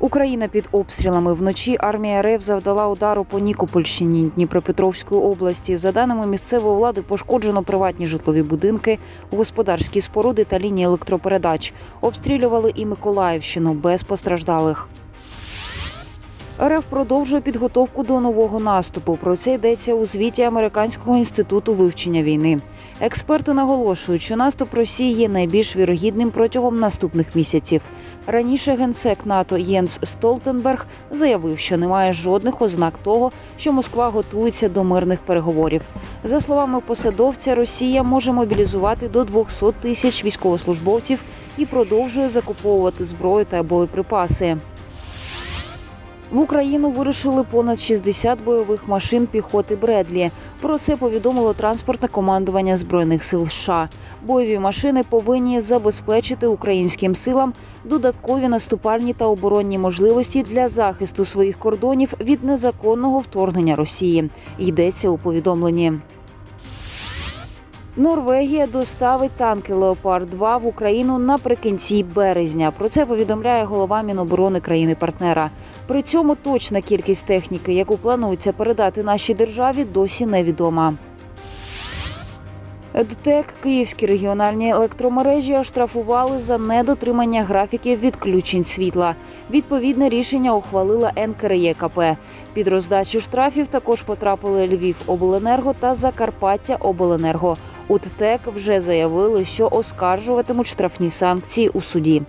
Україна під обстрілами вночі армія РФ завдала удару по Нікопольщині Дніпропетровської області. За даними місцевої влади, пошкоджено приватні житлові будинки, господарські споруди та лінії електропередач. Обстрілювали і Миколаївщину без постраждалих. РФ продовжує підготовку до нового наступу. Про це йдеться у звіті Американського інституту вивчення війни. Експерти наголошують, що наступ Росії є найбільш вірогідним протягом наступних місяців. Раніше генсек НАТО Єнс Столтенберг заявив, що немає жодних ознак того, що Москва готується до мирних переговорів. За словами посадовця, Росія може мобілізувати до 200 тисяч військовослужбовців і продовжує закуповувати зброю та боєприпаси. В Україну вирушили понад 60 бойових машин піхоти Бредлі. Про це повідомило транспортне командування збройних сил США. Бойові машини повинні забезпечити українським силам додаткові наступальні та оборонні можливості для захисту своїх кордонів від незаконного вторгнення Росії. Йдеться у повідомленні. Норвегія доставить танки Леопард 2 в Україну наприкінці березня. Про це повідомляє голова Міноборони країни-партнера. При цьому точна кількість техніки, яку планується передати нашій державі, досі невідома. ДТЕК Київські регіональні електромережі оштрафували за недотримання графіків відключень світла. Відповідне рішення ухвалила НКРЄКП. Під роздачу штрафів також потрапили Львів Обленерго та Закарпаття Обленерго. У ТТЕК вже заявили, що оскаржуватимуть штрафні санкції у суді.